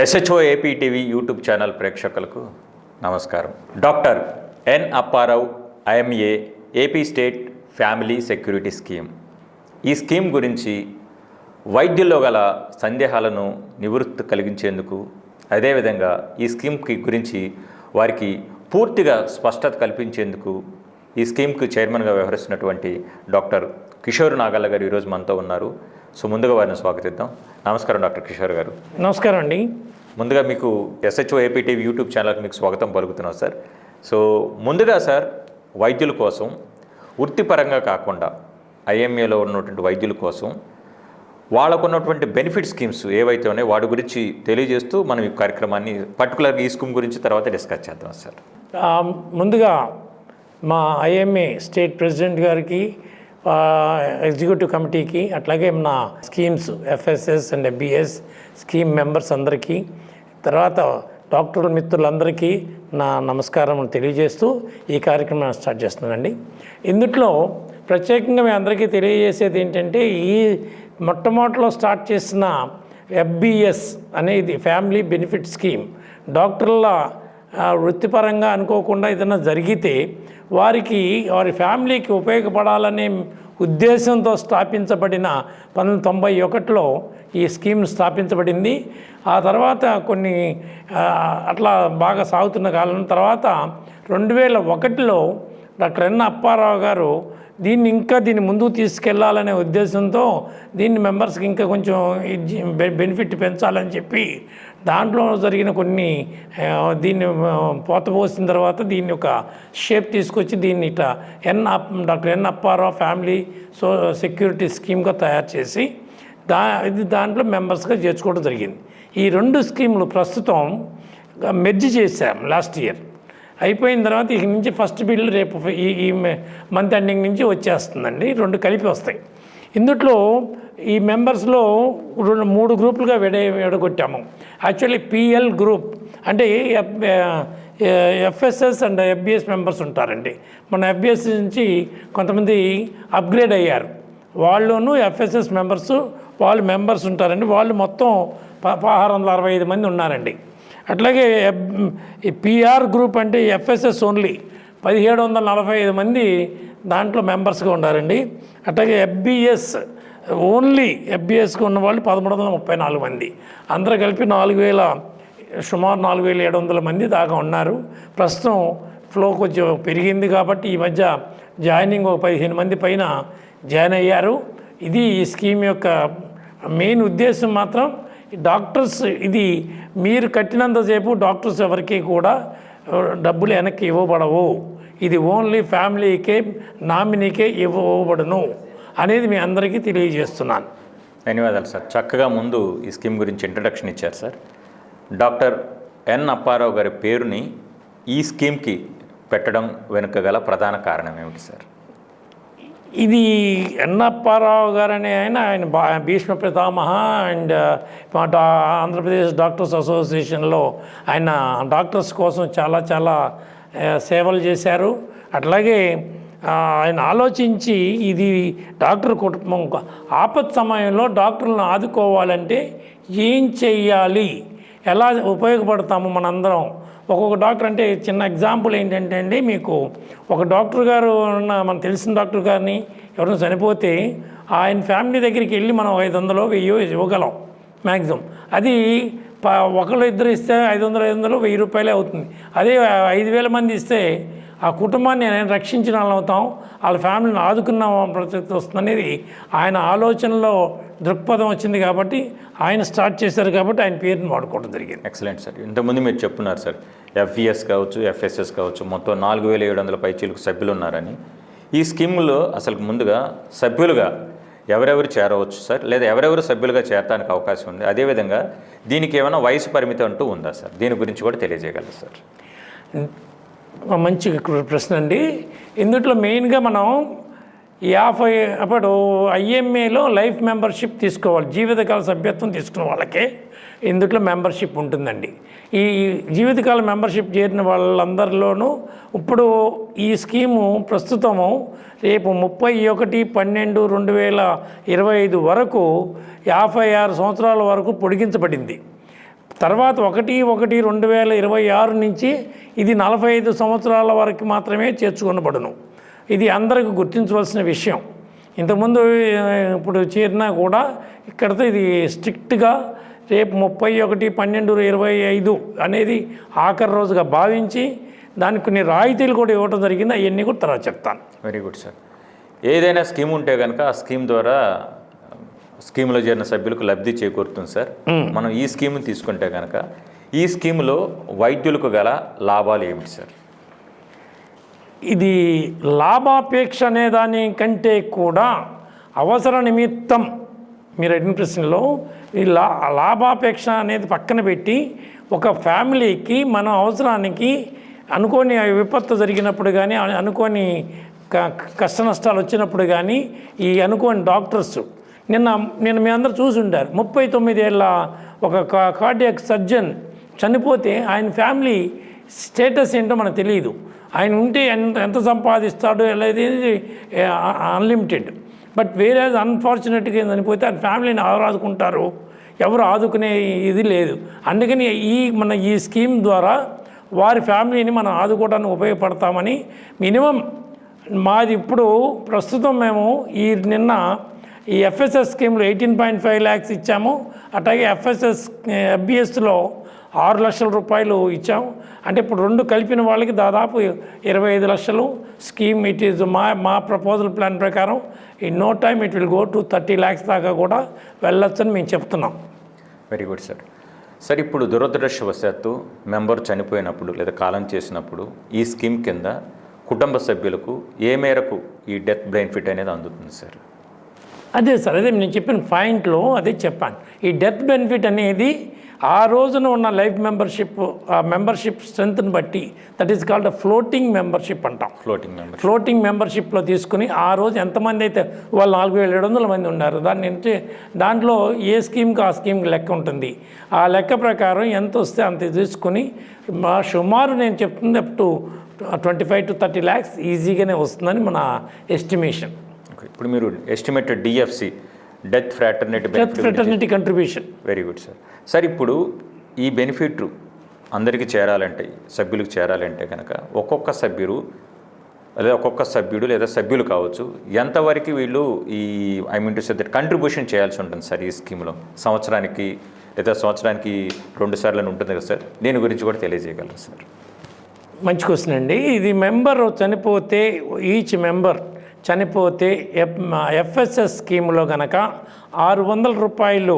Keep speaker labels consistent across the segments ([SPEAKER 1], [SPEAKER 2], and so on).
[SPEAKER 1] SHO AP TV YouTube channel ప్రేక్షకులకు నమస్కారం. Doctor N Apparao IMA AP state family security scheme ఈ scheme గురించి వైద్యుల్లో గల సందేహాలను నివృత్తి కలిగించేందుకు అదేవిధంగా ఈ స్కీమ్కి గురించి వారికి పూర్తిగా స్పష్టత కల్పించేందుకు ఈ స్కీమ్కి చైర్మన్గా వ్యవహరిస్తున్నటువంటి డాక్టర్ కిషోర్ నాగల్ల గారు ఈరోజు మనతో ఉన్నారు. సో ముందుగా వారిని స్వాగతిద్దాం. నమస్కారం డాక్టర్ కిషోర్ గారు.
[SPEAKER 2] నమస్కారం అండి.
[SPEAKER 1] ముందుగా మీకు ఎస్హెచ్ఓ ఏపీటీవీ యూట్యూబ్ ఛానల్కి మీకు స్వాగతం పలుకుతున్నాం సార్. సో ముందుగా సార్ వైద్యుల కోసం వృత్తిపరంగా కాకుండా ఐఎంఏలో ఉన్నటువంటి వైద్యుల కోసం వాళ్ళకు ఉన్నటువంటి బెనిఫిట్ స్కీమ్స్ ఏవైతే ఉన్నాయో వాటి గురించి తెలియజేస్తూ మనం ఈ కార్యక్రమాన్ని పర్టికులర్గా ఈ స్కీమ్ గురించి తర్వాత డిస్కస్ చేద్దాం సార్.
[SPEAKER 2] ముందుగా మా ఐఎంఏ స్టేట్ ప్రెసిడెంట్ గారికి ఎగ్జిక్యూటివ్ కమిటీకి అట్లాగే నా schemes FSS and FBS scheme members అందరికీ తర్వాత డాక్టర్ మిత్రులందరికీ నా నమస్కారం తెలియజేస్తూ ఈ కార్యక్రమం స్టార్ట్ చేస్తున్నానండి. ఇందుట్లో ప్రత్యేకంగా మీ అందరికీ తెలియజేసేది ఏంటంటే ఈ మొట్టమొదటిలో స్టార్ట్ చేసిన ఎఫ్బిఎస్ అనేది ఫ్యామిలీ బెనిఫిట్ స్కీమ్ డాక్టర్ల వృత్తిపరంగా అనుకోకుండా ఏదైనా జరిగితే వారికి వారి ఫ్యామిలీకి ఉపయోగపడాలనే ఉద్దేశంతో స్థాపించబడిన పంతొమ్మిది తొంభై ఒకటిలో ఈ స్కీమ్ స్థాపించబడింది. ఆ తర్వాత కొన్ని అట్లా బాగా సాగుతున్న కాలం తర్వాత రెండు వేల ఒకటిలో డాక్టర్ ఎన్ అప్పారావు గారు దీన్ని ఇంకా దీన్ని ముందుకు తీసుకెళ్ళాలనే ఉద్దేశంతో దీన్ని మెంబర్స్కి ఇంకా కొంచెం బెనిఫిట్ పెంచాలని చెప్పి దాంట్లో జరిగిన కొన్ని దీన్ని పోత పోతపోసిన తర్వాత దీన్ని ఒక షేప్ తీసుకొచ్చి దీన్ని ఇట్లా ఎన్ up doctor N Apparao family so security స్కీమ్గా తయారు చేసి దా ఇది దాంట్లో మెంబర్స్గా చేర్చుకోవడం జరిగింది. ఈ రెండు స్కీములు ప్రస్తుతం మెర్జ్ చేశాం లాస్ట్ ఇయర్. అయిపోయిన తర్వాత ఇక నుంచి ఫస్ట్ బిల్ రేపు ఈ ఈ మంత్ ఎండింగ్ నుంచి వచ్చేస్తుందండి. రెండు కలిపి వస్తాయి. ఇందుట్లో ఈ మెంబర్స్లో రెండు మూడు గ్రూపులుగా విడ విడగొట్టాము. యాక్చువల్లీ పిఎల్ గ్రూప్ అంటే ఎఫ్ఎస్ఎస్ అండ్ ఎఫ్బిఎస్ మెంబర్స్ ఉంటారండి. మన ఎఫ్బిఎస్ నుంచి కొంతమంది అప్గ్రేడ్ అయ్యారు. వాళ్ళును ఎఫ్ఎస్ఎస్ మెంబర్స్ వాళ్ళు మెంబర్స్ ఉంటారండి. వాళ్ళు మొత్తం పదహారు వందల అరవై ఐదు మంది ఉన్నారండి. అట్లాగే ఎఫ్- పిఆర్ గ్రూప్ అంటే ఎఫ్ఎస్ఎస్ ఓన్లీ పదిహేడు వందల నలభై ఐదు మంది దాంట్లో మెంబర్స్గా ఉన్నారండి అట్లాగే ఎఫ్బిఎస్ ఓన్లీ ఎఫ్బిఎస్కి ఉన్న వాళ్ళు పదమూడు వందల ముప్పై నాలుగు మంది. అందరూ కలిపి నాలుగు వేల సుమారు నాలుగు వేల ఏడు వందల మంది దాకా ఉన్నారు. ప్రస్తుతం ఫ్లో కొంచెం పెరిగింది కాబట్టి ఈ మధ్య జాయినింగ్ ఒక పదిహేను మంది పైన జాయిన్ అయ్యారు. ఇది ఈ స్కీమ్ యొక్క మెయిన్ ఉద్దేశం మాత్రం డాక్టర్స్ ఇది మీరు కట్టినంతసేపు డాక్టర్స్ ఎవరికి కూడా డబ్బులు వెనక్కి ఇవ్వబడవు. ఇది ఓన్లీ ఫ్యామిలీకే నామినీకే ఇవ్వబడును. అనేది మీ అందరికీ తెలియజేస్తున్నాను.
[SPEAKER 1] ధన్యవాదాలు సార్. చక్కగా ముందు ఈ స్కీమ్ గురించి ఇంట్రడక్షన్ ఇచ్చారు సార్. డాక్టర్ ఎన్ అప్పారావు గారి పేరుని ఈ స్కీమ్కి పెట్టడం వెనుక గల ప్రధాన కారణం ఏమిటి సార్?
[SPEAKER 2] ఇది ఎన్నప్పారావు గారు అనే ఆయన ఆయన భీష్మ పితామహ అండ్ ఆంధ్రప్రదేశ్ డాక్టర్స్ అసోసియేషన్లో ఆయన డాక్టర్స్ కోసం చాలా చాలా సేవలు చేశారు. అట్లాగే ఆయన ఆలోచించి ఇది డాక్టర్ కుటుంబం ఆపత్ సమయంలో డాక్టర్లను ఆదుకోవాలంటే ఏం చెయ్యాలి? ఎలా ఉపయోగపడతాము మనందరం? ఒక్కొక్క డాక్టర్ అంటే చిన్న ఎగ్జాంపుల్ ఏంటంటే అండి మీకు ఒక డాక్టర్ గారు ఉన్న మనకు తెలిసిన డాక్టర్ గారిని ఎవరైనా చనిపోతే ఆయన ఫ్యామిలీ దగ్గరికి వెళ్ళి మనం ఐదు వందలు వెయ్యి ఇవ్వగలం మ్యాక్సిమం అది ప ఒకళ్ళు ఇద్దరు ఇస్తే ఐదు వందలు ఐదు వందలు వెయ్యి రూపాయలే అవుతుంది. అదే ఐదు వేల మంది ఇస్తే ఆ కుటుంబాన్ని నేను రక్షించిన వాళ్ళం అవుతాం వాళ్ళ ఫ్యామిలీని ఆదుకున్నాం ప్రసక్తి వస్తుందనేది ఆయన ఆలోచనలో దృక్పథం వచ్చింది కాబట్టి ఆయన స్టార్ట్ చేశారు కాబట్టి ఆయన పేరుని వాడుకోవడం జరిగింది.
[SPEAKER 1] ఎక్సలెంట్ సార్ ఇంతకుముందు మీరు చెప్తున్నారు సార్ ఎఫ్ఈఎస్ కావచ్చు ఎఫ్ఎస్ఎస్ కావచ్చు మొత్తం నాలుగు వేల ఏడు వందల పైచీలకు సభ్యులు ఉన్నారని ఈ స్కీమ్లో అసలు ముందుగా సభ్యులుగా ఎవరెవరు చేరవచ్చు సార్ లేదా ఎవరెవరు సభ్యులుగా చేరడానికి అవకాశం ఉంది? అదేవిధంగా దీనికి ఏమైనా వయసు పరిమితి అంటూ ఉందా సార్ దీని గురించి కూడా తెలియజేయగలరు సార్
[SPEAKER 2] మంచి ప్రశ్న అండి. ఇందుట్లో మెయిన్గా మనం యాభై అప్పుడు ఐఎంఏలో లైఫ్ మెంబర్షిప్ తీసుకోవాలి జీవితకాల సభ్యత్వం తీసుకున్న వాళ్ళకే ఇందుట్లో మెంబర్షిప్ ఉంటుందండి. ఈ జీవితకాల మెంబర్షిప్ చేరిన వాళ్ళందరిలోనూ ఇప్పుడు ఈ స్కీము ప్రస్తుతము రేపు ముప్పై ఒకటి పన్నెండు రెండు వేల ఇరవై ఐదు వరకు యాభై ఆరు సంవత్సరాల వరకు పొడిగించబడింది. తర్వాత ఒకటి ఒకటి రెండు వేల ఇరవై ఆరు నుంచి ఇది నలభై ఐదు సంవత్సరాల వరకు మాత్రమే చేర్చుకొనబడును. ఇది అందరికి గుర్తించవలసిన విషయం. ఇంతకుముందు ఇప్పుడు చేరినా కూడా ఇక్కడతో ఇది స్ట్రిక్ట్గా రేపు ముప్పై ఒకటి పన్నెండు ఇరవై ఐదు అనేది ఆఖరి రోజుగా భావించి దానికి కొన్ని రాయితీలు కూడా ఇవ్వడం జరిగింది. అవన్నీ కూడా తర్వాత చెప్తాను.
[SPEAKER 1] వెరీ గుడ్ సార్ ఏదైనా స్కీమ్ ఉంటే కనుక ఆ స్కీమ్ ద్వారా స్కీమ్లో చేరిన సభ్యులకు లబ్ధి చేకూరుతుంది సార్. మనం ఈ స్కీమ్ తీసుకుంటే కనుక ఈ స్కీమ్లో వైద్యులకు గల లాభాలు ఏమిటి సార్?
[SPEAKER 2] ఇది లాభాపేక్ష అనే దానికంటే కూడా అవసర నిమిత్తం మీరు అడిగిన ప్రశ్నలో ఈ లా లాభాపేక్ష అనేది పక్కన పెట్టి ఒక ఫ్యామిలీకి మన అవసరానికి అనుకోని విపత్తు జరిగినప్పుడు కానీ అను- అనుకోని కష్ట నష్టాలు వచ్చినప్పుడు కానీ ఈ అనుకోని డాక్టర్స్ నిన్న నిన్న మీ అందరు చూసి ఉంటారు. ముప్పై తొమ్మిదేళ్ళ ఒక కా- కార్డియాక్ సర్జన్ చనిపోతే ఆయన ఫ్యామిలీ స్టేటస్ ఏంటో మనకు తెలియదు ఆయన ఉంటే ఎంత ఎంత సంపాదిస్తాడో అనేది అన్లిమిటెడ్ బట్ వేరే అన్ఫార్చునేట్గా చనిపోతే ఆయన ఫ్యామిలీని ఆరాదుకుంటారు. ఎవరు ఆదుకునే ఇది లేదు. అందుకని ఈ మన ఈ స్కీమ్ ద్వారా వారి ఫ్యామిలీని మనం ఆదుకోవడానికి ఉపయోగపడతామని మినిమం మాది ఇప్పుడు ప్రస్తుతం మేము ఈ నిన్న ఈ ఎఫ్ఎస్ఎస్ స్కీమ్లో ఎయిటీన్ పాయింట్ ఫైవ్ ల్యాక్స్ ఇచ్చాము. అట్లాగే ఎఫ్ఎస్ఎస్ ఎఫ్బిఎస్లో ఆరు లక్షల రూపాయలు ఇచ్చాము. అంటే ఇప్పుడు రెండు కలిపిన వాళ్ళకి దాదాపు ఇరవై ఐదు లక్షలు. స్కీమ్ ఇట్ ఈజ్ మా మా ప్రపోజల్ ప్లాన్ ప్రకారం in no time it will go to thirty lakhs దాకా కూడా వెళ్ళొచ్చని మేము చెప్తున్నాం.
[SPEAKER 1] Very good sir. సార్ ఇప్పుడు దురదృష్టవశాత్తు మెంబర్ చనిపోయినప్పుడు లేదా కాలం చేసినప్పుడు ఈ స్కీమ్ కింద కుటుంబ సభ్యులకు ఏ మేరకు ఈ డెత్ బెనిఫిట్ అనేది అందుతుంది సార్?
[SPEAKER 2] అదే సార్ అదే నేను చెప్పిన పాయింట్లో అదే చెప్పాను. ఈ డెత్ బెనిఫిట్ అనేది ఆ రోజున ఉన్న లైఫ్ మెంబర్షిప్ ఆ మెంబర్షిప్ స్ట్రెంత్ని బట్టి that is called floating membership అంటాం.
[SPEAKER 1] ఫ్లోటింగ్ మెంబర్
[SPEAKER 2] ఫ్లోటింగ్ మెంబర్షిప్లో తీసుకుని ఆ రోజు ఎంతమంది అయితే వాళ్ళు నాలుగు వేల ఏడు వందల మంది ఉన్నారు దాన్ని నుంచి దాంట్లో ఏ స్కీమ్కి ఆ స్కీమ్కి లెక్క ఉంటుంది? ఆ లెక్క ప్రకారం ఎంత వస్తే అంత తీసుకుని మా సుమారు నేను చెప్తుంది up to twenty five to thirty lakhs ఈజీగానే వస్తుందని మన ఎస్టిమేషన్.
[SPEAKER 1] ఓకే. ఇప్పుడు మీరు estimated DFC death fraternity
[SPEAKER 2] death fraternity contribution
[SPEAKER 1] very good sir sir ఇప్పుడు ఈ బెనిఫిట్ అందరికీ చేరాలంటే సభ్యులకు చేరాలంటే కనుక ఒక్కొక్క సభ్యుడు లేదా ఒక్కొక్క సభ్యుడు లేదా సభ్యులు కావచ్చు ఎంతవరకు వీళ్ళు ఈ I mean to say contribution చేయాల్సి ఉంటుంది సార్ ఈ స్కీమ్లో సంవత్సరానికి లేదా సంవత్సరానికి రెండు సార్లు అని ఉంటుంది కదా సార్? దీని గురించి కూడా తెలియజేయగలరు సార్?
[SPEAKER 2] మంచి క్వశ్చన్ అండి. ఇది మెంబర్ చనిపోతే ఈచ్ మెంబర్ చనిపోతే ఎఫ్ ఎఫ్ఎస్ఎస్ స్కీమ్లో కనుక ఆరు వందల రూపాయలు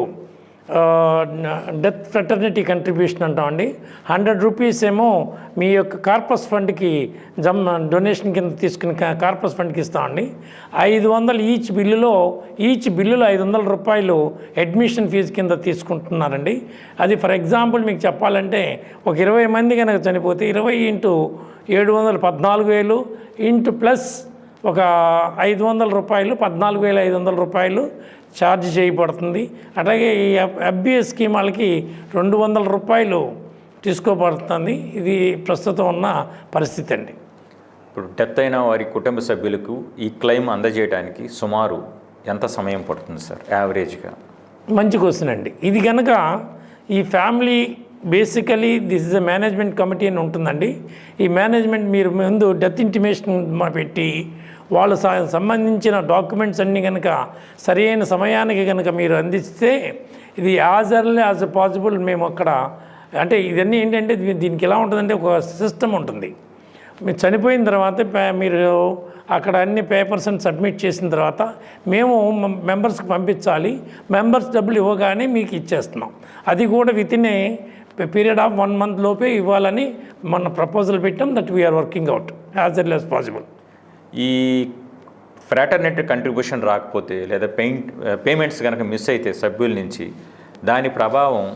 [SPEAKER 2] డెత్ ఫ్రెటర్నిటీ కంట్రిబ్యూషన్ అంటామండి హండ్రెడ్ రూపీస్ ఏమో మీ యొక్క కార్పస్ ఫండ్కి జమ్ డొనేషన్ కింద తీసుకుని కార్పస్ ఫండ్కి ఇస్తామండి ఐదు వందలు ఈచ్ బిల్లులో ఈచ్ బిల్లులో ఐదు వందల రూపాయలు అడ్మిషన్ ఫీజు కింద తీసుకుంటున్నారండి. అది ఫర్ ఎగ్జాంపుల్ మీకు చెప్పాలంటే ఒక ఇరవై మంది కనుక చనిపోతే ఇరవై ఇంటూ ఏడు వందలు పద్నాలుగు వేలు ఇంటూ ప్లస్ ఒక ఐదు వందల రూపాయలు పద్నాలుగు వేల ఐదు వందల రూపాయలు ఛార్జ్ చేయబడుతుంది. అట్లాగే ఈ ఎఫ్బిఎస్ స్కీమ్ వాళ్ళకి రెండు వందల రూపాయలు తీసుకోబడుతుంది. ఇది ప్రస్తుతం ఉన్న పరిస్థితి అండి.
[SPEAKER 1] ఇప్పుడు డెత్ అయిన వారి కుటుంబ సభ్యులకు ఈ క్లెయిమ్ అందజేయడానికి సుమారు ఎంత సమయం పడుతుంది సార్ యావరేజ్గా?
[SPEAKER 2] మంచి క్వశ్చన్ అండి. ఇది కనుక ఈ family basically this is a management committee అని ఉంటుందండి. ఈ మేనేజ్మెంట్ మీరు ముందు డెత్ ఇంటిమేషన్ పెట్టి వాళ్ళు సంబంధించిన డాక్యుమెంట్స్ అన్నీ కనుక సరైన సమయానికి కనుక మీరు అందిస్తే ఇది యాజ్ ఎర్లీ యాజ్ పాసిబుల్ మేము అక్కడ అంటే ఇవన్నీ ఏంటంటే దీనికి ఎలా ఉంటుందంటే ఒక సిస్టమ్ ఉంటుంది. మీరు చనిపోయిన తర్వాత పే- మీరు అక్కడ అన్ని పేపర్స్ అని సబ్మిట్ చేసిన తర్వాత మేము మెంబర్స్కి పంపించాలి. మెంబర్స్ డబ్బులు ఇవ్వగానే మీకు ఇచ్చేస్తున్నాం. అది కూడా within period of one month లోపే ఇవ్వాలని మన ప్రపోజల్ పెట్టాం that we are working out as early as possible
[SPEAKER 1] ఈ ఫ్రాటర్నెట్ కంట్రిబ్యూషన్ రాకపోతే లేదా పెయింట్ పేమెంట్స్ కనుక మిస్ అయితే సభ్యుల నుంచి దాని ప్రభావం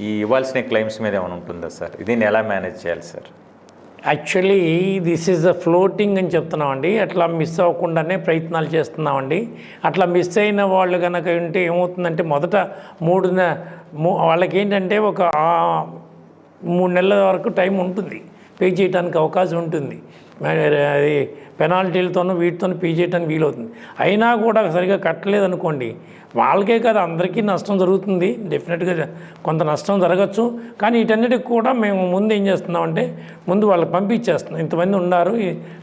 [SPEAKER 1] ఈ ఇవ్వాల్సిన క్లెయిమ్స్ మీద ఏమైనా ఉంటుందా సార్ దీన్ని ఎలా మేనేజ్ చేయాలి sir
[SPEAKER 2] actually this is a floating అని చెప్తున్నామండి. అట్లా మిస్ అవ్వకుండానే ప్రయత్నాలు చేస్తున్నామండి. అట్లా మిస్ అయిన వాళ్ళు కనుక ఉంటే ఏమవుతుందంటే మొదట మూడు నె- వాళ్ళకి ఏంటంటే ఒక మూడు నెలల వరకు టైం ఉంటుంది. పే చేయడానికి అవకాశం ఉంటుంది. అది పెనాల్టీలతోనూ వీటితోనూ పీ చేయడానికి వీలవుతుంది. అయినా కూడా సరిగా కట్టలేదు అనుకోండి వాళ్ళకే కదా అందరికీ నష్టం జరుగుతుంది. డెఫినెట్గా కొంత నష్టం జరగచ్చు. కానీ వీటన్నిటికి కూడా మేము ముందు ఏం చేస్తున్నామంటే ముందు వాళ్ళకి పంపించేస్తున్నాం. ఇంతమంది ఉన్నారు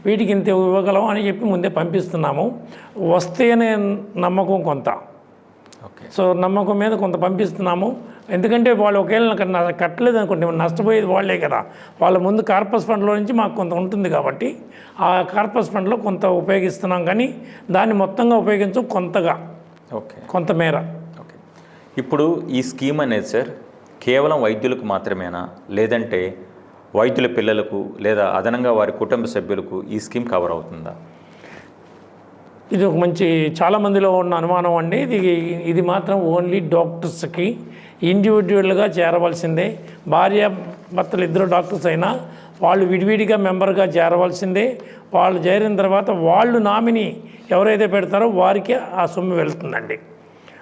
[SPEAKER 2] వీటికి ఇంత ఇవ్వగలం అని చెప్పి ముందే పంపిస్తున్నాము. వస్తేనే నమ్మకం కొంత. సో నమ్మకం మీద కొంత పంపిస్తున్నాము. ఎందుకంటే వాళ్ళు ఒకవేళ కట్టలేదు అనుకోండి నష్టపోయేది వాళ్ళే కదా. వాళ్ళ ముందు కార్పస్ ఫండ్లో నుంచి మాకు కొంత ఉంటుంది కాబట్టి ఆ కార్పస్ ఫండ్లో కొంత ఉపయోగిస్తున్నాం కానీ దాన్ని మొత్తంగా ఉపయోగించం కొంతగా.
[SPEAKER 1] ఓకే.
[SPEAKER 2] కొంతమేర
[SPEAKER 1] ఓకే. ఇప్పుడు ఈ స్కీమ్ అనేది సార్ కేవలం వైద్యులకు మాత్రమేనా? లేదంటే వైద్యుల పిల్లలకు లేదా అదనంగా వారి కుటుంబ సభ్యులకు ఈ స్కీమ్ కవర్ అవుతుందా?
[SPEAKER 2] ఇది ఒక మంచి చాలామందిలో ఉన్న అనుమానం అండి. ఇది ఇది మాత్రం ఓన్లీ డాక్టర్స్కి ఇండివిజువల్గా చేరవలసిందే. భార్య భర్తలు ఇద్దరు డాక్టర్స్ అయినా వాళ్ళు విడివిడిగా మెంబర్గా చేరవలసిందే. వాళ్ళు చేరిన తర్వాత వాళ్ళు నామిని ఎవరైతే పెడతారో వారికి ఆ సొమ్ము వెళ్తుందండి.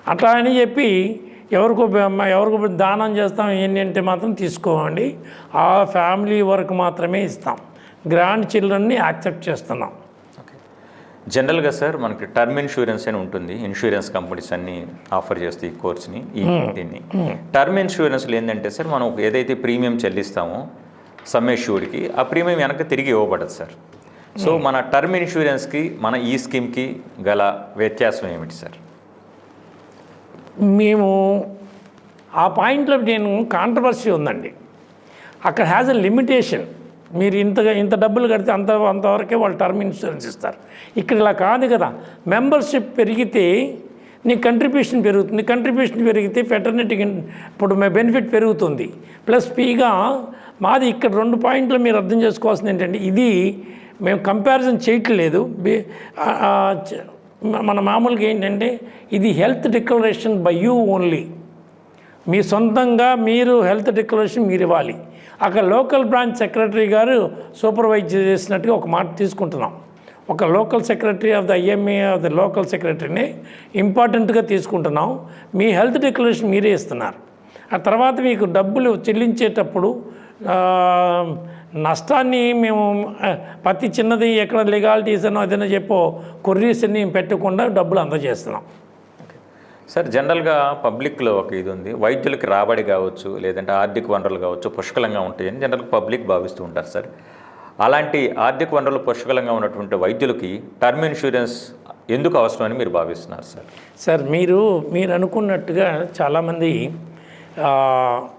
[SPEAKER 2] అట్లా అని చెప్పి ఎవరికో ఎవరికి ఎవరికో దానం చేస్తాం ఏంటంటే మాత్రం తీసుకోమండి. ఆ ఫ్యామిలీ వరకు మాత్రమే ఇస్తాం. గ్రాండ్ చిల్డ్రన్ని యాక్సెప్ట్ చేస్తున్నాం.
[SPEAKER 1] జనరల్గా సార్ మనకి టర్మ్ ఇన్సూరెన్స్ అని ఉంటుంది. ఇన్సూరెన్స్ కంపెనీస్ అన్ని ఆఫర్ చేస్తాయి ఈ కోర్స్ని ఈ దీన్ని టర్మ్ ఇన్సూరెన్స్లో ఏంటంటే సార్ మనం ఏదైతే ప్రీమియం చెల్లిస్తామో సమ్మేష్యూర్డ్కి ఆ ప్రీమియం వెనక తిరిగి ఇవ్వబడదు సార్. సో మన టర్మ్ ఇన్సూరెన్స్కి మన ఈ స్కీమ్కి గల వ్యత్యాసం ఏమిటి సార్?
[SPEAKER 2] మేము ఆ పాయింట్లో నేను కాంట్రవర్సీ ఉందండి. అక్కడ హ్యాజ్ ఎ లిమిటేషన్ మీరు ఇంతగా ఇంత డబ్బులు కడితే అంత అంతవరకే వాళ్ళు టర్మ్ ఇన్సూరెన్స్ ఇస్తారు. ఇక్కడ ఇలా కాదు కదా. మెంబర్షిప్ పెరిగితే నీ కంట్రిబ్యూషన్ పెరుగుతుంది. కంట్రిబ్యూషన్ పెరిగితే ఫెటర్నిటీ ఇప్పుడు మీ బెనిఫిట్ పెరుగుతుంది. ప్లస్ పీగా మాది ఇక్కడ రెండు పాయింట్లు మీరు అర్థం చేసుకోవాల్సింది ఏంటంటే ఇది మేము కంపారిజన్ చేయట్లేదు. మన మామూలుగా ఏంటంటే ఇది health declaration by you only మీ సొంతంగా మీరు హెల్త్ డిక్లరేషన్ మీరు ఇవ్వాలి. అక్కడ లోకల్ బ్రాంచ్ సెక్రటరీ గారు సూపర్వైజ్ చేసినట్టుగా ఒక మాట తీసుకుంటున్నాం. ఒక local secretary of the IMA of the local సెక్రటరీని ఇంపార్టెంట్గా తీసుకుంటున్నాం. మీ హెల్త్ డిక్లరేషన్ మీరే ఇస్తున్నారు. ఆ తర్వాత మీకు డబ్బులు చెల్లించేటప్పుడు నష్టాన్ని మేము ప్రతి చిన్నది ఎక్కడ లీగాలిటీస్ అనో ఏదైనా చెప్పో కొర్రీస్ అన్ని పెట్టకుండా డబ్బులు అందజేస్తున్నాం.
[SPEAKER 1] సార్ జనరల్గా పబ్లిక్లో ఒక ఇది ఉంది వైద్యులకి రాబడి కావచ్చు లేదంటే ఆర్థిక వనరులు కావచ్చు పుష్కలంగా ఉంటాయని జనరల్ పబ్లిక్ భావిస్తూ ఉంటారు సార్. అలాంటి ఆర్థిక వనరులు పుష్కలంగా ఉన్నటువంటి వైద్యులకి టర్మ్ ఇన్సూరెన్స్ ఎందుకు అవసరమని మీరు భావిస్తున్నారు సార్?
[SPEAKER 2] సార్ మీరు మీరు అనుకున్నట్టుగా చాలామంది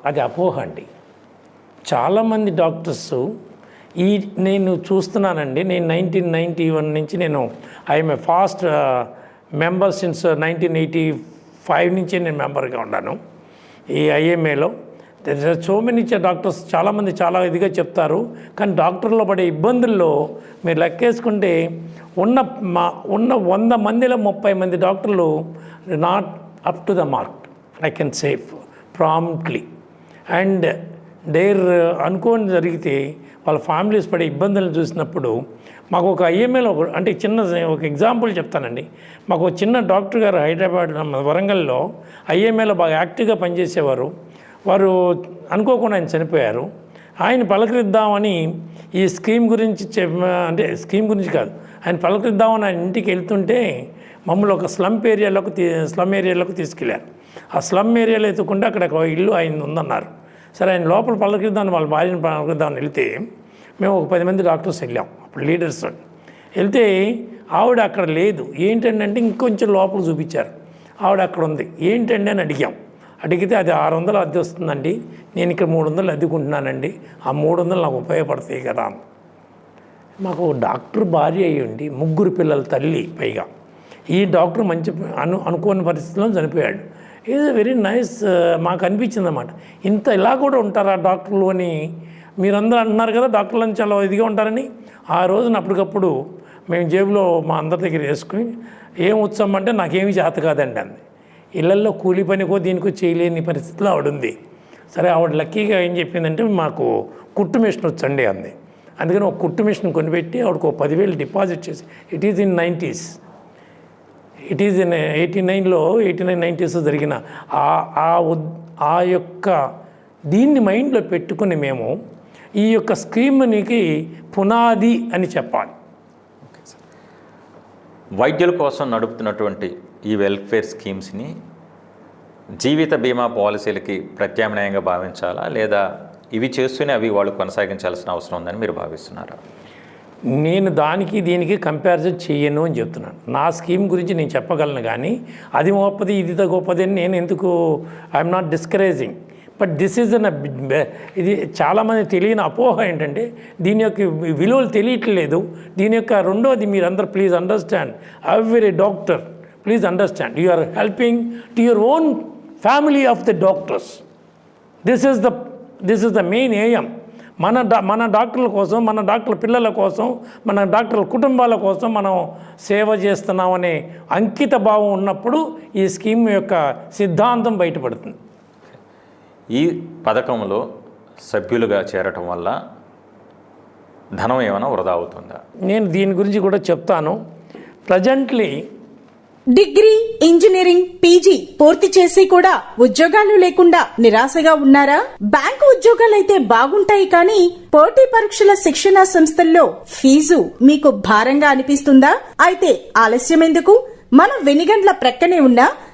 [SPEAKER 2] అది అపోహ అండి. చాలామంది డాక్టర్స్ ఈ నేను చూస్తున్నానండి నేను నైన్టీన్ నైంటీ వన్ నుంచి నేను I am a first member since nineteen eighty five నుంచి నేను మెంబర్గా ఉన్నాను. ఈ ఐఎంఏలో సో మెనీ డాక్టర్స్ చాలామంది చాలా ఇదిగా చెప్తారు. కానీ డాక్టర్లో పడే ఇబ్బందుల్లో మీరు లెక్కేసుకుంటే ఉన్న మా ఉన్న వంద మందిలో ముప్పై మంది డాక్టర్లు not up to the mark. I can safe promptly. And there అనుకోని జరిగితే వాళ్ళ ఫ్యామిలీస్ పడే ఇబ్బందులను చూసినప్పుడు మాకు ఒక ఐఎంఏలో ఒక అంటే చిన్న ఒక ఎగ్జాంపుల్ చెప్తానండి. మాకు చిన్న డాక్టర్ గారు హైదరాబాద్ వరంగల్లో ఐఎంఏలో బాగా యాక్టివ్గా పనిచేసేవారు. వారు అనుకోకుండా ఆయన చనిపోయారు. ఆయన పలకరిద్దామని ఈ స్కీమ్ గురించి చెప్ అంటే స్కీమ్ గురించి కాదు. ఆయన పలకరిద్దామని ఆయన ఇంటికి వెళ్తుంటే మమ్మల్ని ఒక స్లమ్ ఏరియాలోకి తీ స్లమ్ ఏరియాలోకి తీసుకెళ్ళారు. ఆ స్లమ్ ఏరియాలో ఎత్తుకుంటే అక్కడ ఒక ఇల్లు ఆయన ఉందన్నారు. సరే ఆయన లోపల పలకరిద్దామని వాళ్ళ భార్యను పలకరిద్దామని వెళ్తే మేము ఒక పది మంది డాక్టర్స్ వెళ్ళాం. లీడర్స్ వెళ్తే ఆవిడ అక్కడ లేదు. ఏంటంటే ఇంకొంచెం లోపల చూపించారు. ఆవిడ అక్కడ ఉంది. ఏంటండి అని అడిగాం. అడిగితే అది ఆరు వందలు అద్దె వస్తుందండి. నేను ఇక్కడ మూడు వందలు అద్దెకుంటున్నానండి. ఆ మూడు వందలు నాకు ఉపయోగపడతాయి కదా మాకు డాక్టర్ భార్య అయ్యండి ఉండి ముగ్గురు పిల్లల తల్లి పైగా. ఈ డాక్టర్ మంచి అను అనుకోని పరిస్థితుల్లో చనిపోయాడు. ఈజ్ వెరీ నైస్ మాకు అనిపించింది అన్నమాట ఇంత ఇలా కూడా ఉంటారా డాక్టర్లు అని? మీరందరూ అంటున్నారు కదా డాక్టర్లు అని చాలా ఇదిగా ఉంటారని. ఆ రోజున అప్పటికప్పుడు మేము జేబులో మా అందరి దగ్గర వేసుకుని ఏం ఉత్సవం అంటే నాకేమీ చేత కాదండి అంది. ఇళ్ళల్లో కూలి పనికో దీనికో చేయలేని పరిస్థితిలో ఆవిడ ఉంది సరే ఆవిడ లక్కీగా ఏం చెప్పిందంటే మాకు కుట్టు మిషన్ వచ్చండి అంది. అందుకని ఒక కుట్టు మిషన్ కొనిపెట్టి ఆవిడకు ఒక పదివేలు డిపాజిట్ చేసి it is in nineties. It is in eighty నైన్లో ఎయిటీ నైన్ నైంటీస్ జరిగిన ఆ ఆ ఉద్- ఆ యొక్క దీన్ని మైండ్లో పెట్టుకుని మేము ఈ యొక్క స్కీమ్నికి పునాది అని చెప్పాలి.
[SPEAKER 1] వైద్యుల కోసం నడుపుతున్నటువంటి ఈ వెల్ఫేర్ స్కీమ్స్ని జీవిత బీమా పాలసీలకి ప్రత్యామ్నాయంగా భావించాలా? లేదా ఇవి చేస్తూనే అవి వాళ్ళు కొనసాగించాల్సిన అవసరం ఉందని మీరు భావిస్తున్నారా?
[SPEAKER 2] నేను దానికి దీనికి కంపారిజన్ చేయను అని చెప్తున్నాను. నా స్కీమ్ గురించి నేను చెప్పగలను కానీ అది గొప్పది ఇది గొప్పది అని నేను ఎందుకు I'm not discouraging but this is an ఇది చాలామంది తెలియని అపోహ ఏంటంటే దీని యొక్క విలువలు తెలియట్లేదు. దీని యొక్క రెండోది మీరు అందరు please understand every doctor please understand you are helping to your own family of the doctors this is the this is the main AM మన డా మన డాక్టర్ల కోసం మన డాక్టర్ల పిల్లల కోసం మన డాక్టర్ల కుటుంబాల కోసం మనం సేవ చేస్తున్నామనే అంకిత భావం ఉన్నప్పుడు ఈ స్కీమ్ యొక్క సిద్ధాంతం బయటపడుతుంది.
[SPEAKER 1] ఈ పథకంలో సభ్యులుగా చేరటం వల్ల ధనం ఏమైనా వృధా అవుతుందా?
[SPEAKER 2] నేను దీని గురించి కూడా చెప్తాను. ప్రజెంట్లీ
[SPEAKER 3] డిగ్రీ ఇంజనీరింగ్ పీజీ పూర్తి చేసి కూడా ఉద్యోగాలు లేకుండా నిరాశగా ఉన్నారా? బ్యాంకు ఉద్యోగాలైతే బాగుంటాయి కానీ పోటీ పరీక్షల శిక్షణ సంస్థల్లో ఫీజు మీకు భారంగా అనిపిస్తుందా? అయితే ఆలస్యం ఎందుకు మన వెనిగండ్ల ప్రక్కనే ఉన్న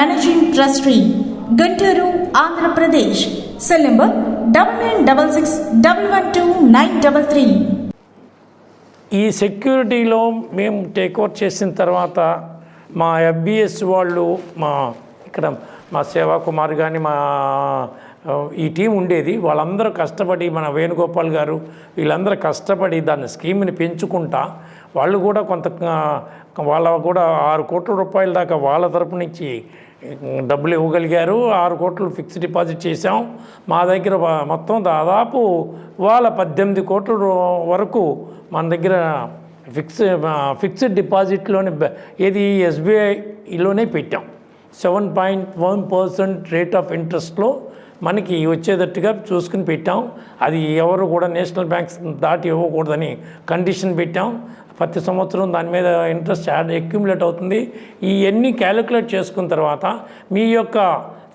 [SPEAKER 3] managing trustee Guntur Andhra Pradesh cell number double nine double six double one two nine double three
[SPEAKER 2] ఈ సెక్యూరిటీలో మేము టేక్ ఓవర్ చేసిన తర్వాత మా ఎఫ్బిఎస్ వాళ్ళు మా ఇక్కడ మా సేవా కుమార్ కానీ మా ఈ టీం ఉండేది. వాళ్ళందరూ కష్టపడి మన వేణుగోపాల్ గారు వీళ్ళందరూ కష్టపడి దాని స్కీమ్ని పెంచుకుంటా వాళ్ళు కూడా కొంత వాళ్ళ కూడా ఆరు కోట్ల రూపాయల దాకా వాళ్ళ తరపు నుంచి డబ్బులు ఇవ్వగలిగారు. ఆరు కోట్లు ఫిక్స్డ్ డిపాజిట్ చేశాం. మా దగ్గర మొత్తం దాదాపు వాళ్ళ పద్దెనిమిది కోట్ల వరకు మన దగ్గర ఫిక్స్ ఫిక్స్డ్ డిపాజిట్లోనే ఏది ఎస్బీఐలోనే పెట్టాం. Seven point one percent rate of ఇంట్రెస్ట్లో మనకి వచ్చేటట్టుగా చూసుకుని పెట్టాం. అది ఎవరు కూడా నేషనల్ బ్యాంక్స్ దాటి ఇవ్వకూడదని కండిషన్ పెట్టాం. ప్రతి సంవత్సరం దాని మీద ఇంట్రెస్ట్ యాడ్ అక్యుములేట్ అవుతుంది. ఇవన్నీ క్యాలిక్యులేట్ చేసుకున్న తర్వాత మీ యొక్క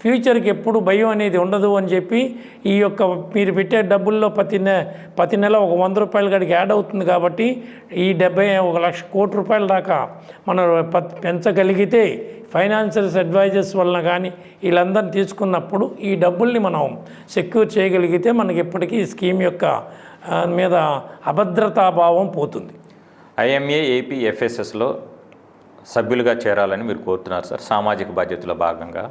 [SPEAKER 2] ఫ్యూచర్కి ఎప్పుడు భయం అనేది ఉండదు అని చెప్పి ఈ యొక్క మీరు పెట్టే డబ్బుల్లో ప్రతి నె ప్రతి నెల ఒక వంద రూపాయలు కాడికి యాడ్ అవుతుంది కాబట్టి ఈ డెబ్బై ఒక లక్ష కోటి రూపాయల దాకా మనం ప- పెంచగలిగితే ఫైనాన్షియల్స్ అడ్వైజర్స్ వలన కానీ వీళ్ళందరిని తీసుకున్నప్పుడు ఈ డబ్బుల్ని మనం సెక్యూర్ చేయగలిగితే మనకి ఎప్పటికీ ఈ స్కీమ్ యొక్క మీద అభద్రతాభావం పోతుంది.
[SPEAKER 1] ఐఎంఏ ఏపీ ఎఫ్ఎస్ఎస్లో సభ్యులుగా చేరాలని మీరు కోరుతున్నారు సార్. సామాజిక బాధ్యతలో భాగంగా.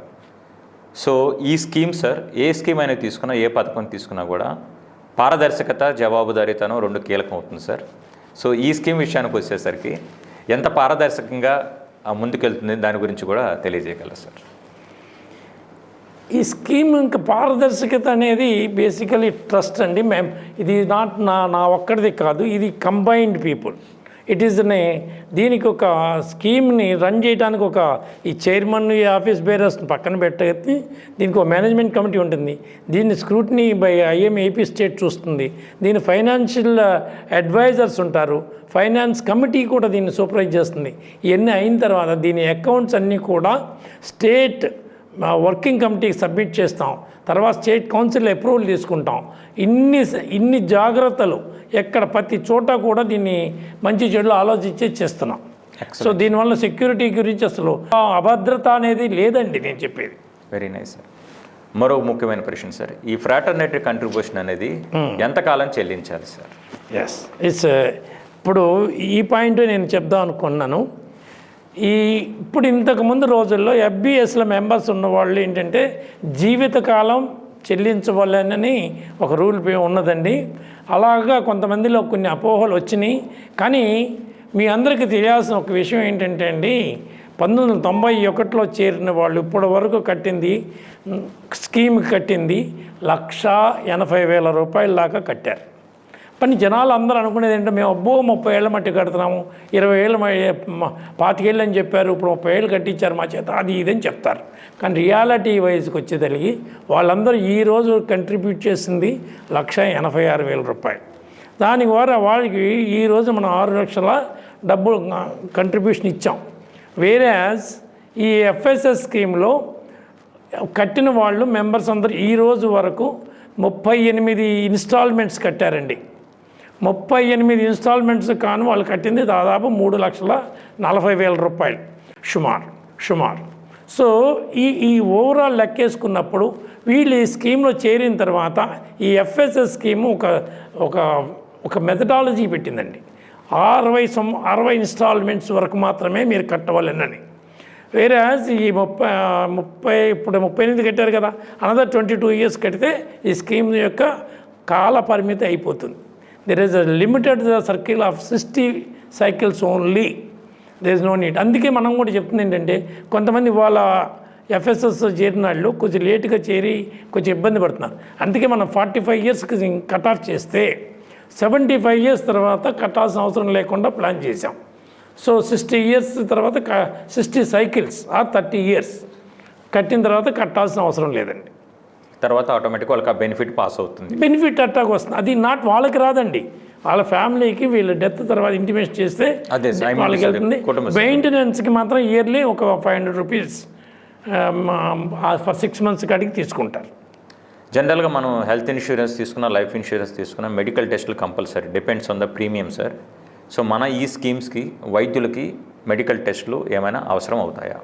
[SPEAKER 1] సో ఈ స్కీమ్ సార్ ఏ స్కీమ్ అయినా తీసుకున్నా ఏ పథకం తీసుకున్నా కూడా పారదర్శకత జవాబుదారీతనం రెండు కీలకం అవుతుంది సార్. సో ఈ స్కీమ్ విషయానికి వచ్చేసరికి ఎంత పారదర్శకంగా ముందుకెళ్తుంది దాని గురించి కూడా తెలియజేయగలరు సార్.
[SPEAKER 2] ఈ స్కీమ్ ఇంకా పారదర్శకత అనేది బేసికలీ ట్రస్ట్ అండి మేము ఇది నాట్ నా నా ఒక్కడిది కాదు ఇది కంబైన్డ్ పీపుల్. ఇట్ ఈస్ నే దీనికి ఒక స్కీమ్ని రన్ చేయడానికి ఒక ఈ చైర్మన్ ఈ ఆఫీస్ బేరర్స్ పక్కన పెట్టేది దీనికి ఒక మేనేజ్మెంట్ కమిటీ ఉంటుంది. దీన్ని scrutiny by IM AP state చూస్తుంది. దీని ఫైనాన్షియల్ అడ్వైజర్స్ ఉంటారు. ఫైనాన్స్ కమిటీ కూడా దీన్ని సూపర్వైజ్ చేస్తుంది. ఇవన్నీ అయిన తర్వాత దీని అకౌంట్స్ అన్నీ కూడా స్టేట్ మా వర్కింగ్ కమిటీకి సబ్మిట్ చేస్తాం. తర్వాత స్టేట్ కౌన్సిల్ అప్రూవల్ తీసుకుంటాం. ఇన్ని ఇన్ని జాగ్రత్తలు ఎక్కడ ప్రతి చోట కూడా దీన్ని మంచి చెడులు ఆలోచించే చేస్తున్నాం. సో దీనివల్ల సెక్యూరిటీ గురించి అసలు అభద్రత అనేది లేదండి నేను చెప్పేది.
[SPEAKER 1] వెరీ నైస్ సార్ మరో ముఖ్యమైన ప్రశ్న సార్ ఈ ఫ్రాటర్నేటరీ కంట్రిబ్యూషన్ అనేది ఎంతకాలం చెల్లించాలి సార్
[SPEAKER 2] ఎస్ ఇట్స్ ఇప్పుడు ఈ పాయింట్ నేను చెప్దాం అనుకున్నాను. ఈ ఇప్పుడు ఇంతకుముందు రోజుల్లో ఎఫ్బిఎస్ల మెంబర్స్ ఉన్న వాళ్ళు ఏంటంటే జీవితకాలం చెల్లించవలనని ఒక రూల్ పే- ఉన్నదండి. అలాగా కొంతమందిలో కొన్ని అపోహలు వచ్చినాయి. కానీ మీ అందరికీ తెలియాల్సిన ఒక విషయం ఏంటంటే అండి పంతొమ్మిది వందల తొంభై ఒకటిలో చేరిన వాళ్ళు ఇప్పటి వరకు కట్టింది స్కీమ్ కట్టింది లక్ష ఎనభై వేల రూపాయల దాకా కట్టారు. కానీ జనాలు అందరూ అనుకునేది ఏంటంటే మేము అబ్బో ముప్పై ఏళ్ళ మట్టి కడుతున్నాము ఇరవై ఏళ్ళ పాతికేళ్ళు అని చెప్పారు ఇప్పుడు ముప్పై ఏళ్ళు కట్టించారు మా చేత అది ఇదని చెప్తారు. కానీ రియాలిటీ వయసుకి వచ్చేదలిగి వాళ్ళందరూ ఈరోజు కంట్రిబ్యూట్ చేసింది లక్ష ఎనభై ఆరు వేల రూపాయలు. దాని ద్వారా వాళ్ళకి ఈరోజు మనం ఆరు లక్షల డబ్బులు కంట్రిబ్యూషన్ ఇచ్చాం. వేరేయాజ్ ఈ ఎఫ్ఎస్ఎస్ స్కీమ్లో కట్టిన వాళ్ళు మెంబర్స్ అందరూ ఈ రోజు వరకు ముప్పై ఎనిమిది ఇన్స్టాల్మెంట్స్ కట్టారండి. ముప్పై ఎనిమిది ఇన్స్టాల్మెంట్స్ కాను వాళ్ళు కట్టింది దాదాపు మూడు లక్షల నలభై వేల రూపాయలు. సుమారు సుమారు. సో ఈ ఈ ఓవరాల్ లెక్కేసుకున్నప్పుడు వీళ్ళు ఈ స్కీమ్లో చేరిన తర్వాత ఈ ఎఫ్ఎస్ఎస్ స్కీము ఒక ఒక ఒక మెథడాలజీ పెట్టిందండి. అరవై సం అరవై ఇన్స్టాల్మెంట్స్ వరకు మాత్రమే మీరు కట్టవాలనని. వేరే ఈ ముప్పై ముప్పై ఇప్పుడు ముప్పై ఎనిమిది కట్టారు కదా అనదర్ ట్వంటీ టూ ఇయర్స్ కడితే ఈ స్కీమ్ యొక్క కాల పరిమితి అయిపోతుంది. There is a limited the circle of sixty cycles only there is no need అందుకే మనం కూడా చెప్తుంది ఏంటంటే కొంతమంది వాళ్ళ ఎఫ్ఎస్ఎస్ చేరిన వాళ్ళు కొంచెం లేటుగా చేరి కొంచెం ఇబ్బంది పడుతున్నారు. అందుకే మనం ఫార్టీ ఫైవ్ ఇయర్స్కి కట్ ఆఫ్ చేస్తే సెవెంటీ ఫైవ్ ఇయర్స్ తర్వాత కట్టాల్సిన అవసరం లేకుండా ప్లాన్ చేశాం. సో సిక్స్టీ ఇయర్స్ తర్వాత సిక్స్టీ సైకిల్స్ ఆ థర్టీ ఇయర్స్ కట్టిన తర్వాత కట్టాల్సిన అవసరం లేదండి.
[SPEAKER 1] తర్వాత ఆటోమేటిక్ వాళ్ళకి ఆ బెనిఫిట్ పాస్ అవుతుంది.
[SPEAKER 2] బెనిఫిట్ అట్టాక్ వస్తుంది. అది నాట్ వాళ్ళకి రాదండి. వాళ్ళ ఫ్యామిలీకి వీళ్ళ డెత్ తర్వాత ఇంటిమేషన్ చేస్తే
[SPEAKER 1] అదే,
[SPEAKER 2] వాళ్ళకి వెళ్తుంది. మెయింటెనెన్స్కి మాత్రం ఇయర్లీ ఒక five hundred rupees for six months కాడికి తీసుకుంటారు.
[SPEAKER 1] జనరల్గా మనం హెల్త్ ఇన్సూరెన్స్ తీసుకున్న లైఫ్ ఇన్సూరెన్స్ తీసుకున్న మెడికల్ టెస్టులు compulsory depends on the premium sir so మన ఈ స్కీమ్స్కి వైద్యులకి మెడికల్ టెస్టులు ఏమైనా అవసరం అవుతాయా?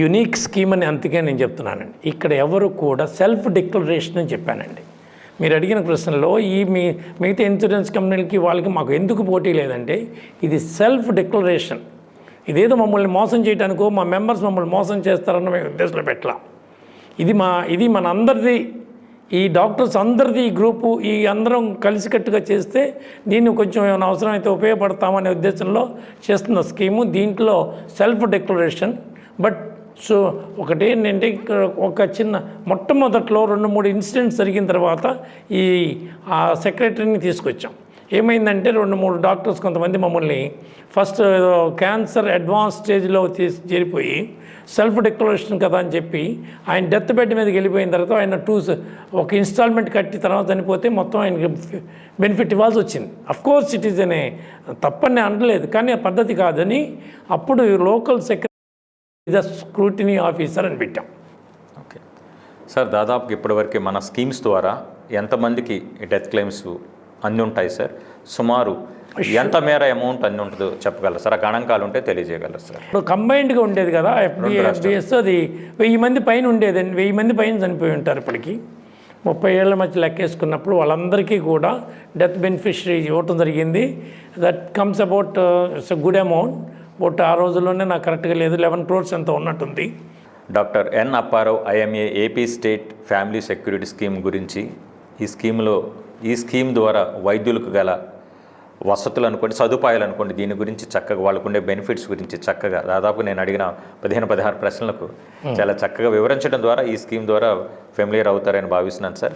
[SPEAKER 2] యునీక్ స్కీమ్ అని అందుకే నేను చెప్తున్నానండి. ఇక్కడ ఎవరు కూడా సెల్ఫ్ డిక్లరేషన్ అని చెప్పానండి. మీరు అడిగిన ప్రశ్నలో ఈ మీ మిగతా ఇన్సూరెన్స్ కంపెనీలకి వాళ్ళకి మాకు ఎందుకు పోటీ లేదంటే ఇది సెల్ఫ్ డిక్లరేషన్ ఇదేదో మమ్మల్ని మోసం చేయడానికో మా మెంబర్స్ మమ్మల్ని మోసం చేస్తారన్న మేము ఉద్దేశంలో పెట్టలా. ఇది మా ఇది మన అందరిది ఈ డాక్టర్స్ అందరిది ఈ గ్రూపు ఈ అందరం కలిసికట్టుగా చేస్తే దీన్ని కొంచెం ఏమైనా అవసరమైతే ఉపయోగపడతామనే ఉద్దేశంలో చేస్తున్న స్కీము దీంట్లో సెల్ఫ్ డిక్లరేషన్ బట్ సో ఒకటి ఏంటంటే ఒక చిన్న మొట్టమొదట్లో రెండు మూడు ఇన్సిడెంట్స్ జరిగిన తర్వాత ఈ ఆ సెక్రటరీని తీసుకొచ్చాం. ఏమైందంటే రెండు మూడు డాక్టర్స్ కొంతమంది మమ్మల్ని ఫస్ట్ క్యాన్సర్ అడ్వాన్స్ స్టేజ్లో తీసి చేరిపోయి సెల్ఫ్ డిక్లరేషన్ కదా అని చెప్పి ఆయన డెత్ బెడ్ మీదకి వెళ్ళిపోయిన తర్వాత ఆయన టూ ఒక ఇన్స్టాల్మెంట్ కట్టి తర్వాత చనిపోతే మొత్తం ఆయనకి బెనిఫిట్ ఇవ్వాల్సి వచ్చింది. అఫ్ కోర్స్ ఇట్ ఈజ్ అనే తప్పని అనలేదు కానీ ఆ పద్ధతి కాదని అప్పుడు local secretary the scrutiny officer అని పెట్టాం.
[SPEAKER 1] ఓకే సార్ దాదాపుగా ఇప్పటివరకు మన స్కీమ్స్ ద్వారా ఎంతమందికి డెత్ క్లెయిమ్స్ అన్నీ ఉంటాయి సార్ సుమారు ఎంత మేర అమౌంట్ అన్నీ ఉంటుందో చెప్పగలరు సార్ ఆ గణాంకాలు ఉంటే తెలియజేయగలరు సార్
[SPEAKER 2] ఇప్పుడు కంబైన్డ్గా ఉండేది కదా ఎఫ్బి ఎఫ్బిఎస్ అది వెయ్యి మంది పైన ఉండేది వెయ్యి మంది పైన చనిపోయి ఉంటారు ఇప్పటికి. ముప్పై ఏళ్ళ మధ్య లెక్కేసుకున్నప్పుడు వాళ్ళందరికీ కూడా డెత్ బెనిఫిషరీ ఇవ్వటం జరిగింది. That comes about it's good amount but ఆ రోజుల్లోనే నాకు కరెక్ట్గా లేదు. లెవెన్ క్రోర్స్ ఎంత ఉన్నట్టుంది.
[SPEAKER 1] Doctor N Apparao IMA AP state family security scheme గురించి ఈ స్కీమ్లో ఈ స్కీమ్ ద్వారా వైద్యులకు గల వసతులు అనుకోండి సదుపాయాలు అనుకోండి దీని గురించి చక్కగా వాళ్ళకు ఉండే బెనిఫిట్స్ గురించి చక్కగా దాదాపు నేను అడిగిన పదిహేను పదహారు ప్రశ్నలకు చాలా చక్కగా వివరించడం ద్వారా ఈ స్కీమ్ ద్వారా ఫెమిలియర్ అవుతారని భావిస్తున్నాను సార్.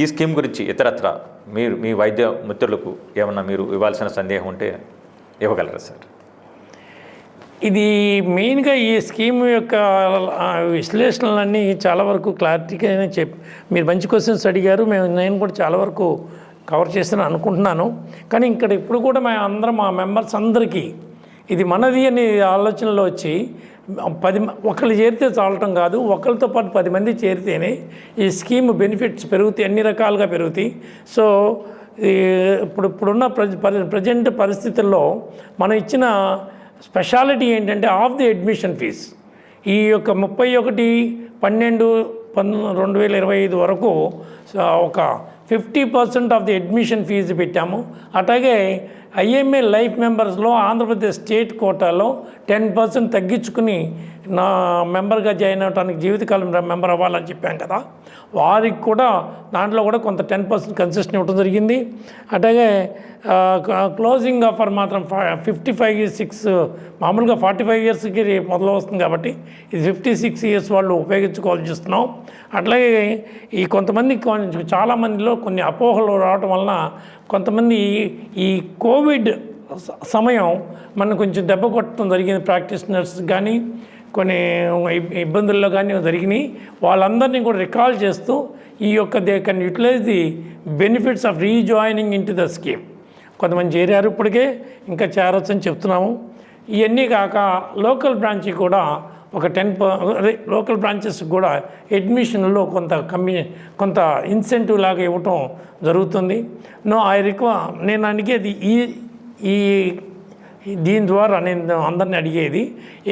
[SPEAKER 1] ఈ స్కీమ్ గురించి ఇతరత్ర మీరు మీ వైద్య మిత్రులకు ఏమన్నా మీరు ఇవ్వాల్సిన సందేహం ఉంటే ఇవ్వగలరా సార్?
[SPEAKER 2] ఇది మెయిన్గా ఈ స్కీమ్ యొక్క విశ్లేషణలన్నీ చాలా వరకు క్లారిటీగానే చెప్ మీరు మంచి క్వశ్చన్స్ అడిగారు మేము నేను కూడా చాలా వరకు కవర్ చేస్తాను అనుకుంటున్నాను. కానీ ఇక్కడ ఇప్పుడు కూడా మేము అందరం మా మెంబర్స్ అందరికీ ఇది మనది అనే ఆలోచనలో వచ్చి పది మ- ఒకళ్ళు చేరితే చాలటం కాదు ఒకరితో పాటు పది మంది చేరితేనే ఈ స్కీమ్ బెనిఫిట్స్ పెరుగుతాయి అన్ని రకాలుగా పెరుగుతాయి. సో ఈ ఇప్పుడు ఇప్పుడున్న ప్ర ప్రజెంట్ పరిస్థితుల్లో మనం ఇచ్చిన స్పెషాలిటీ ఏంటంటే ఆఫ్ ది అడ్మిషన్ ఫీజ్. ఈ యొక్క ముప్పై ఒకటి పన్నెండు పంతొమ్మిది రెండు వేల ఇరవై ఐదు వరకు ఒక fifty percent of the admission fee పెట్టాము. అట్లాగే ఐఎంఏ లైఫ్ మెంబర్స్లో ఆంధ్రప్రదేశ్ స్టేట్ కోటాలో టెన్ పర్సెంట్ తగ్గించుకుని నా మెంబర్గా జాయిన్ అవడానికి జీవితకాలం మెంబర్ అవ్వాలని చెప్పాం కదా. వారికి కూడా దాంట్లో కూడా కొంత టెన్ పర్సెంట్ కన్సెషన్ ఇవ్వడం జరిగింది. అట్లాగే క్లోజింగ్ ఆఫర్ మాత్రం ఫిఫ్టీ ఫైవ్ సిక్స్ మామూలుగా ఫార్టీ ఫైవ్ ఇయర్స్కి మొదలు వస్తుంది కాబట్టి ఇది ఫిఫ్టీ సిక్స్ ఇయర్స్ వాళ్ళు ఉపయోగించుకోవాల్సి చూస్తున్నాం. అట్లాగే ఈ కొంతమంది కొంచెం చాలామందిలో కొన్ని అపోహలు రావటం వలన కొంతమంది ఈ కోవిడ్ సమయం మనం కొంచెం దెబ్బ కొట్టడం జరిగింది ప్రాక్టీషనర్స్ కానీ కొన్ని ఇబ్బందుల్లో కానీ జరిగినాయి వాళ్ళందరినీ కూడా రికాల్ చేస్తూ ఈ యొక్క they can utilise the benefits of rejoining in to the scheme కొంతమంది చేరారు ఇప్పటికే ఇంకా చేరొచ్చని చెప్తున్నాము. ఇవన్నీ కాక లోకల్ బ్రాంచ్ కూడా ఒక టెన్ అదే లోకల్ బ్రాంచెస్ కూడా అడ్మిషన్లో కొంత కమ్మి కొంత ఇన్సెంటివ్ లాగా ఇవ్వటం జరుగుతుంది. నో ఐ రిక్వా నేను అడిగేది ఈ ఈ దీని ద్వారా నేను అందరిని అడిగేది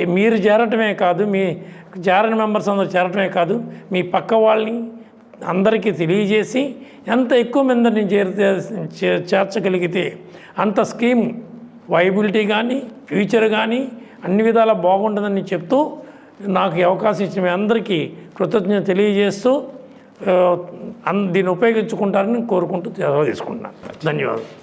[SPEAKER 2] మీరు చేరటమే కాదు మీ చేరని మెంబర్స్ అందరూ చేరటమే కాదు మీ పక్క వాళ్ళని అందరికీ తెలియజేసి ఎంత ఎక్కువ మందిని చేరితే చే- చేర్చగలిగితే అంత స్కీమ్ వైబిలిటీ కానీ ఫ్యూచర్ కానీ అన్ని విధాలా బాగుంటుందని చెప్తూ నాకు అవకాశం ఇచ్చిన మీ అందరికీ కృతజ్ఞత తెలియజేస్తూ అన్- దీన్ని ఉపయోగించుకుంటారని కోరుకుంటూ తీసుకుంటున్నాను. ధన్యవాదాలు.